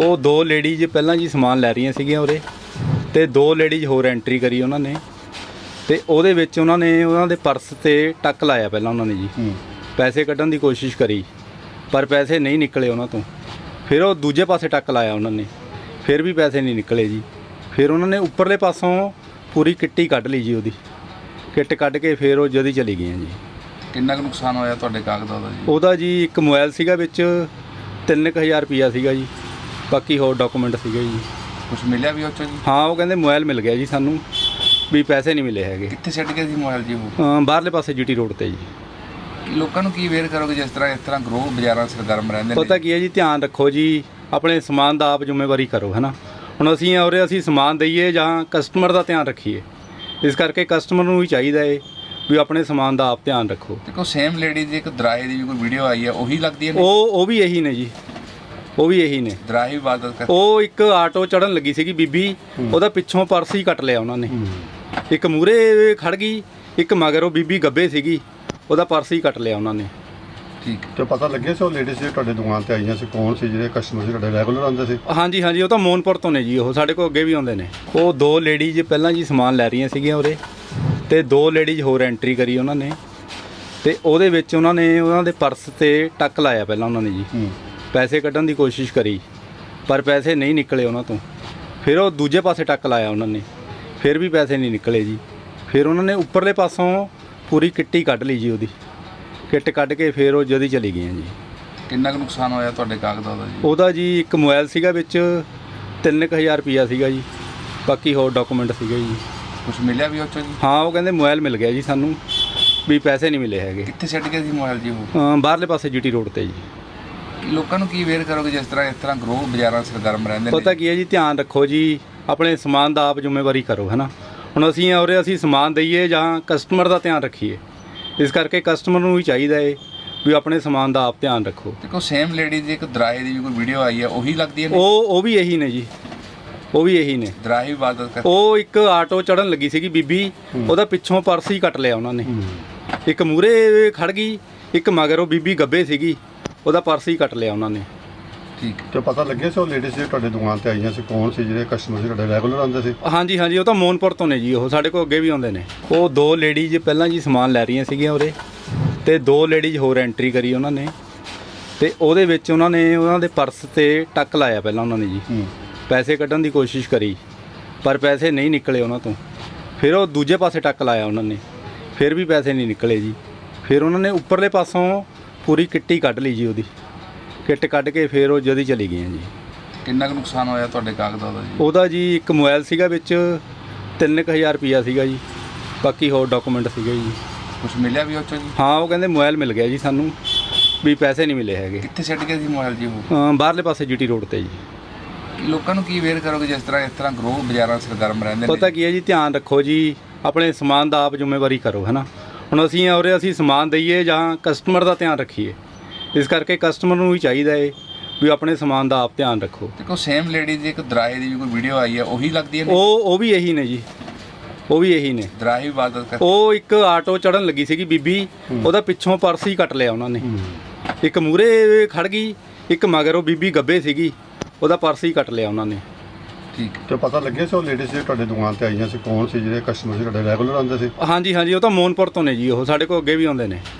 ਉਹ ਦੋ ਲੇਡੀਜ਼ ਪਹਿਲਾਂ ਜੀ ਸਮਾਨ ਲੈ ਰਹੀਆਂ ਸੀਗੀਆਂ ਉਰੇ ਤੇ ਦੋ ਲੇਡੀਜ਼ ਹੋਰ ਐਂਟਰੀ ਕਰੀ ਉਹਨਾਂ ਨੇ ਤੇ ਉਹਦੇ ਵਿੱਚ ਉਹਨਾਂ ਨੇ ਉਹਨਾਂ ਦੇ ਪਰਸ ਤੇ ਟੱਕ ਲਾਇਆ ਪਹਿਲਾਂ ਉਹਨਾਂ ਨੇ ਜੀ। ਪੈਸੇ ਕੱਢਣ ਦੀ ਕੋਸ਼ਿਸ਼ ਕਰੀ ਪਰ ਪੈਸੇ ਨਹੀਂ ਨਿਕਲੇ ਉਹਨਾਂ ਤੋਂ। ਫਿਰ ਉਹ ਦੂਜੇ ਪਾਸੇ ਟੱਕ ਲਾਇਆ ਉਹਨਾਂ ਨੇ ਫਿਰ ਵੀ ਪੈਸੇ ਨਹੀਂ ਨਿਕਲੇ ਜੀ। ਫਿਰ ਉਹਨਾਂ ਨੇ ਉੱਪਰਲੇ ਪਾਸੋਂ ਪੂਰੀ ਕਿੱਟੀ ਕੱਢ ਲਈ ਜੀ ਉਹਦੀ। ਕਿੱਟ ਕੱਢ ਕੇ ਫਿਰ ਉਹ ਜਦੀ ਚਲੀ ਗਈਆਂ ਜੀ। ਕਿੰਨਾ ਕੁ ਨੁਕਸਾਨ ਹੋਇਆ ਤੁਹਾਡੇ ਕਾਗਜ਼ਾਂ ਦਾ ਜੀ? ਉਹਦਾ ਜੀ ਇੱਕ ਮੋਬਾਈਲ ਸੀਗਾ ਵਿੱਚ 3000 ਰੁਪਿਆ ਸੀਗਾ ਜੀ। ਬਾਕੀ ਹੋਰ ਡਾਕੂਮੈਂਟ ਸੀਗੇ ਜੀ। ਕੁਝ ਮਿਲਿਆ ਵੀ ਉਹ ਚੋਂ ਜੀ? ਹਾਂ ਉਹ ਕਹਿੰਦੇ ਮੋਬਾਈਲ ਮਿਲ ਗਿਆ ਜੀ ਸਾਨੂੰ ਵੀ ਪੈਸੇ ਨਹੀਂ ਮਿਲੇ ਹੈਗੇ। ਕਿੱਥੇ ਛੱਡ ਗਏ ਸੀ ਮੋਬਾਈਲ ਜੀ ਉਹ? ਅਮ ਬਾਹਰਲੇ ਪਾਸੇ ਜੀਟੀ ਰੋਡ ਤੇ ਜੀ। ਲੋਕਾਂ ਨੂੰ ਕੀ ਵੇਰ ਕਰੋਗੇ ਜਿਸ ਤਰ੍ਹਾਂ ਇਸ ਤਰ੍ਹਾਂ ਗਰੋਹ ਬਾਜ਼ਾਰਾਂ ਸਰਗਰਮ ਰਹਿੰਦੇ ਪਤਾ ਕੀ ਹੈ ਜੀ ਧਿਆਨ ਰੱਖੋ ਜੀ ਆਪਣੇ ਸਮਾਨ ਦਾ ਆਪ ਜ਼ਿੰਮੇਵਾਰੀ ਕਰੋ ਹੈਨਾ ਹੁਣ ਅਸੀਂ ਔਰੇ ਅਸੀਂ ਸਮਾਨ ਦਈਏ ਜਾਂ ਕਸਟਮਰ ਦਾ ਧਿਆਨ ਰੱਖੀਏ। ਇਸ ਕਰਕੇ ਕਸਟਮਰ ਨੂੰ ਵੀ ਚਾਹੀਦਾ ਹੈ ਵੀ ਆਪਣੇ ਸਮਾਨ ਦਾ ਆਪ ਧਿਆਨ ਰੱਖੋ। ਦੇਖੋ ਸੇਮ ਲੇਡੀ ਦੀ ਇੱਕ ਦਰਾਏ ਦੀ ਵੀ ਕੋਈ ਵੀਡੀਓ ਆਈ ਹੈ ਉਹੀ ਲੱਗਦੀ ਹੈ ਉਹ ਉਹ ਵੀ ਇਹੀ ਨੇ ਜੀ। ਉਹ ਵੀ ਇਹੀ ਨੇ। ਦਰਾਏ ਵੀ ਇਬਾਦਤ ਕਰ ਉਹ ਇੱਕ ਆਟੋ ਚੜਨ ਲੱਗੀ ਸੀਗੀ ਬੀਬੀ। ਉਹਦਾ ਪਿੱਛੋਂ ਪਰਸ ਹੀ ਕੱਟ ਲਿਆ ਉਹਨਾਂ ਨੇ। ਇੱਕ ਮੂਰੇ ਖੜ ਗਈ ਇੱਕ ਮਗਰ ਉਹ ਬੀਬੀ ਗੱਬੇ ਸੀਗੀ। ਉਹਦਾ ਪਰਸ ਹੀ ਕੱਟ ਲਿਆ ਉਹਨਾਂ ਨੇ। ਠੀਕ। ਤੇ ਪਤਾ ਲੱਗਿਆ ਸੀ ਉਹ ਲੇਡੀਜ਼ ਜਿਹੜੇ ਤੁਹਾਡੇ ਦੁਕਾਨ ਤੇ ਆਈਆਂ ਸੀ ਕੌਣ ਸੀ ਜਿਹੜੇ ਕਸਟਮਰ ਸੀ ਤੁਹਾਡੇ ਰੈਗੂਲਰ ਆਉਂਦੇ ਸੀ? ਹਾਂਜੀ ਹਾਂਜੀ ਉਹ ਤਾਂ ਮੋਨਪੁਰ ਤੋਂ ਨੇ ਜੀ ਉਹ ਸਾਡੇ ਕੋਲ ਅੱਗੇ ਵੀ ਆਉਂਦੇ ਨੇ। ਉਹ ਦੋ ਲੇਡੀਜ਼ ਪਹਿਲਾਂ ਜੀ ਸਮਾਨ ਲੈ ਰਹੀਆਂ ਸੀਗੀਆਂ ਉਰੇ ਤੇ ਦੋ ਲੇਡੀਜ਼ ਹੋਰ ਐਂਟਰੀ ਕਰੀ ਉਹਨਾਂ ਨੇ। ਤੇ ਉਹਦੇ ਵਿੱਚ ਉਹਨਾਂ ਨੇ ਉਹਨਾਂ ਦੇ ਪਰਸ ਤੇ ਟੱਕ ਲਾਇਆ ਪਹਿਲਾਂ ਉਹਨਾਂ ਨੇ ਜੀ। ਹੂੰ। ਪੈਸੇ ਕੱਢਣ ਦੀ ਕੋਸ਼ਿਸ਼ ਕਰੀ ਪਰ ਪੈਸੇ ਨਹੀਂ ਨਿਕਲੇ ਉਹਨਾਂ ਤੋਂ। ਫਿਰ ਉਹ ਦੂਜੇ ਪਾਸੇ ਟੱਕ ਲਾਇਆ ਉਹਨਾਂ ਨੇ। ਫਿਰ ਵੀ ਪੈਸੇ ਨਹੀਂ ਨਿਕਲੇ ਜੀ। ਫਿਰ ਉਹਨਾਂ ਨੇ ਉੱਪਰਲੇ ਪਾਸੋਂ ਪੂਰੀ ਕਿੱਟੀ ਕੱਢ ਲਈ ਜੀ ਉਹਦੀ। ਕਿੱਟ ਕੱਢ ਕੇ ਫਿਰ ਉਹ ਜਦੀ ਚਲੀ ਗਈਆਂ ਜੀ। ਕਿੰਨਾ ਕੁ ਨੁਕਸਾਨ ਹੋਇਆ ਤੁਹਾਡੇ ਕਾਗਜ਼ਾਂ ਦਾ ਜੀ? ਉਹਦਾ ਜੀ ਇੱਕ ਮੋਬਾਈਲ ਸੀਗਾ ਵਿੱਚ 3000 ਰੁਪਿਆ ਸੀਗਾ ਜੀ। ਬਾਕੀ ਹੋਰ ਡਾਕੂਮੈਂਟ ਸੀਗੇ ਜੀ। ਕੁਝ ਮਿਲਿਆ ਵੀ ਉਹ ਚੋਂ ਜੀ? ਹਾਂ ਉਹ ਕਹਿੰਦੇ ਮੋਬਾਈਲ ਮਿਲ ਗਿਆ ਜੀ ਸਾਨੂੰ ਵੀ ਪੈਸੇ ਨਹੀਂ ਮਿਲੇ ਹੈਗੇ। ਕਿੱਥੇ ਛੱਡ ਗਏ ਸੀ ਮੋਬਾਈਲ ਜੀ ਉਹ? ਅਮ ਬਾਹਰਲੇ ਪਾਸੇ ਜੀਟੀ ਰੋਡ ਤੇ ਜੀ। ਲੋਕਾਂ ਨੂੰ ਕੀ ਵੇਰ ਕਰੋਗੇ ਜਿਸ ਤਰ੍ਹਾਂ ਇਸ ਤਰ੍ਹਾਂ ਗਰੋਹ ਬਾਜ਼ਾਰਾਂ ਸਰਗਰਮ ਰਹਿੰਦੇ ਪਤਾ ਕੀ ਹੈ ਜੀ ਧਿਆਨ ਰੱਖੋ ਜੀ ਆਪਣੇ ਸਮਾਨ ਦਾ ਆਪ ਜ਼ਿੰਮੇਵਾਰੀ ਕਰੋ ਹੈਨਾ ਹੁਣ ਅਸੀਂ ਔਰੇ ਅਸੀਂ ਸਮਾਨ ਦਈਏ ਜਾਂ ਕਸਟਮਰ ਦਾ ਧਿਆਨ ਰੱਖੀਏ। ਇਸ ਕਰਕੇ ਕਸਟਮਰ ਨੂੰ ਵੀ ਚਾਹੀਦਾ ਹੈ ਵੀ ਆਪਣੇ ਸਮਾਨ ਦਾ ਆਪ ਧਿਆਨ ਰੱਖੋ। ਦੇਖੋ ਸੇਮ ਲੇਡੀ ਦੀ ਇੱਕ ਦਰਾਏ ਦੀ ਵੀ ਕੋਈ ਵੀਡੀਓ ਆਈ ਹੈ ਉਹੀ ਲੱਗਦੀ ਹੈ ਉਹ ਉਹ ਵੀ ਇਹੀ ਨੇ ਜੀ। ਉਹ ਵੀ ਇਹੀ ਨੇ। ਦਰਾਏ ਵੀ ਇਬਾਦਤ ਕਰ ਉਹ ਇੱਕ ਆਟੋ ਚੜਨ ਲੱਗੀ ਸੀਗੀ ਬੀਬੀ ਉਹਦਾ ਪਿੱਛੋਂ ਪਰਸ ਹੀ ਕੱਟ ਲਿਆ ਉਹਨਾਂ ਨੇ। ਇੱਕ ਮੂਰੇ ਖੜ ਗਈ ਇੱਕ ਮਗਰ ਉਹ ਬੀਬੀ ਗੱਬੇ ਸੀਗੀ। ਉਹਦਾ ਪਰਸ ਹੀ ਕੱਟ ਲਿਆ ਉਹਨਾਂ ਨੇ। ਠੀਕ। ਤੇ ਪਤਾ ਲੱਗਿਆ ਸੀ ਉਹ ਲੇਡੀਜ਼ ਜਿਹੜੇ ਤੁਹਾਡੇ ਦੁਕਾਨ ਤੇ ਆਈਆਂ ਸੀ ਕੌਣ ਸੀ ਜਿਹੜੇ ਕਸਟਮਰ ਸੀ ਤੁਹਾਡੇ ਰੈਗੂਲਰ ਆਉਂਦੇ ਸੀ? ਹਾਂਜੀ ਹਾਂਜੀ ਉਹ ਤਾਂ ਮੋਨਪੁਰ ਤੋਂ ਨੇ ਜੀ ਉਹ ਸਾਡੇ ਕੋਲ ਅੱਗੇ ਵੀ ਆਉਂਦੇ ਨੇ। ਉਹ ਦੋ ਲੇਡੀਜ਼ ਪਹਿਲਾਂ ਜੀ ਸਮਾਨ ਲੈ ਰਹੀਆਂ ਸੀਗੀਆਂ ਉਰੇ ਤੇ ਦੋ ਲੇਡੀਜ਼ ਹੋਰ ਐਂਟਰੀ ਕਰੀ ਉਹਨਾਂ ਨੇ। ਤੇ ਉਹਦੇ ਵਿੱਚ ਉਹਨਾਂ ਨੇ ਉਹਨਾਂ ਦੇ ਪਰਸ ਤੇ ਟੱਕ ਲਾਇਆ ਪਹਿਲਾਂ ਉਹਨਾਂ ਨੇ ਜੀ। ਪੈਸੇ ਕੱਢਣ ਦੀ ਕੋਸ਼ਿਸ਼ ਕਰੀ ਪਰ ਪੈਸੇ ਨਹੀਂ ਨਿਕਲੇ ਉਹਨਾਂ ਤੋਂ। ਫਿਰ ਉਹ ਦੂਜੇ ਪਾਸੇ ਟੱਕ ਲਾਇਆ ਉਹਨਾਂ ਨੇ ਫਿਰ ਵੀ ਪੈਸੇ ਨਹੀਂ ਨਿਕਲੇ ਜੀ। ਫਿਰ ਉਹਨਾਂ ਨੇ ਉੱਪਰਲੇ ਪਾਸੋਂ ਪੂਰੀ ਕਿੱਟੀ ਕੱਢ ਲਈ ਜੀ ਉਹਦੀ। ਕਿੱਟ ਕੱਢ ਕੇ ਫਿਰ ਉਹ ਜਦੀ ਚਲੀ ਗਈਆਂ ਜੀ। ਕਿੰਨਾ ਕੁ ਨੁਕਸਾਨ ਹੋਇਆ ਤੁਹਾਡੇ ਕਾਗਜ਼ਾਂ ਦਾ ਜੀ? ਉਹਦਾ ਜੀ ਇੱਕ ਮੋਬਾਈਲ ਸੀਗਾ ਵਿੱਚ 3000 ਰੁਪਿਆ ਸੀਗਾ ਜੀ। ਬਾਕੀ ਹੋਰ ਡਾਕੂਮੈਂਟ ਸੀਗੇ ਜੀ। ਕੁਝ ਮਿਲਿਆ ਵੀ ਉਹ ਚੋਂ ਜੀ? ਹਾਂ ਉਹ ਕਹਿੰਦੇ ਮੋਬਾਈਲ ਮਿਲ ਗਿਆ ਜੀ ਸਾਨੂੰ ਵੀ ਪੈਸੇ ਨਹੀਂ ਮਿਲੇ ਹੈਗੇ। ਕਿੱਥੇ ਛੱਡ ਗਏ ਸੀ ਮੋਬਾਈਲ ਜੀ ਉਹ? ਅਮ ਬਾਹਰਲੇ ਪਾਸੇ ਜੀਟੀ ਰੋਡ ਤੇ ਜੀ। ਕੀ ਲੋਕਾਂ ਨੂੰ ਕੀ ਵੇਰ ਕਰੋਗੇ ਜਿਸ ਤਰ੍ਹਾਂ ਇਸ ਤਰ੍ਹਾਂ ਗਰੋਹ ਬਾਜ਼ਾਰਾਂ ਸਰਗਰਮ ਰਹਿੰਦੇ ਪਤਾ ਕੀ ਹੈ ਜੀ ਧਿਆਨ ਰੱਖੋ ਜੀ ਆਪਣੇ ਸਮਾਨ ਦਾ ਆਪ ਜ਼ਿੰਮੇਵਾਰੀ ਕਰੋ ਹੈਨਾ ਹੁਣ ਅਸੀਂ ਔਰੇ ਅਸੀਂ ਸਮਾਨ ਦਈਏ ਜਾਂ ਕਸਟਮਰ ਦਾ ਧਿਆਨ ਰੱਖੀਏ। ਇਸ ਕਰਕੇ ਕਸਟਮਰ ਨੂੰ ਵੀ ਚਾਹੀਦਾ ਹੈ ਵੀ ਆਪਣੇ ਸਮਾਨ ਦਾ ਆਪ ਧਿਆਨ ਰੱਖੋ। ਦੇਖੋ ਸੇਮ ਲੇਡੀ ਦੀ ਇੱਕ ਦਰਾਏ ਦੀ ਵੀ ਕੋਈ ਵੀਡੀਓ ਆਈ ਹੈ ਉਹੀ ਲੱਗਦੀ ਹੈ ਉਹ ਉਹ ਵੀ ਇਹੀ ਨੇ ਜੀ। ਉਹ ਵੀ ਇਹੀ ਨੇ। ਦਰਾਏ ਵੀ ਇਬਾਦਤ ਕਰ ਉਹ ਇੱਕ ਆਟੋ ਚੜਨ ਲੱਗੀ ਸੀਗੀ ਬੀਬੀ ਉਹਦਾ ਪਿੱਛੋਂ ਪਰਸ ਹੀ ਕੱਟ ਲਿਆ ਉਹਨਾਂ ਨੇ। ਇੱਕ ਮੂਰੇ ਖੜ ਗਈ ਇੱਕ ਮਗਰ ਉਹ ਬੀਬੀ ਗੱਬੇ ਸੀਗੀ ਉਹਦਾ ਪਰਸ ਹੀ ਕੱਟ ਲਿਆ ਉਹਨਾਂ ਨੇ। ਠੀਕ। ਤੇ ਪਤਾ ਲੱਗਿਆ ਸੀ ਉਹ ਲੇਡੀਜ਼ ਜਿਹੜੇ ਤੁਹਾਡੇ ਦੁਕਾਨ ਤੇ ਆਈਆਂ ਸੀ ਕੌਣ ਸੀ ਜਿਹੜੇ ਕਸਟਮਰ ਸੀ ਤੁਹਾਡੇ ਰੈਗੂਲਰ ਆਉਂਦੇ ਸੀ? ਹਾਂਜੀ ਹਾਂਜੀ ਉਹ ਤਾਂ ਮੋਨਪੁਰ ਤੋਂ ਨੇ ਜੀ ਉਹ ਸਾਡੇ ਕੋਲ ਅੱਗੇ ਵੀ ਆਉਂਦੇ ਨੇ।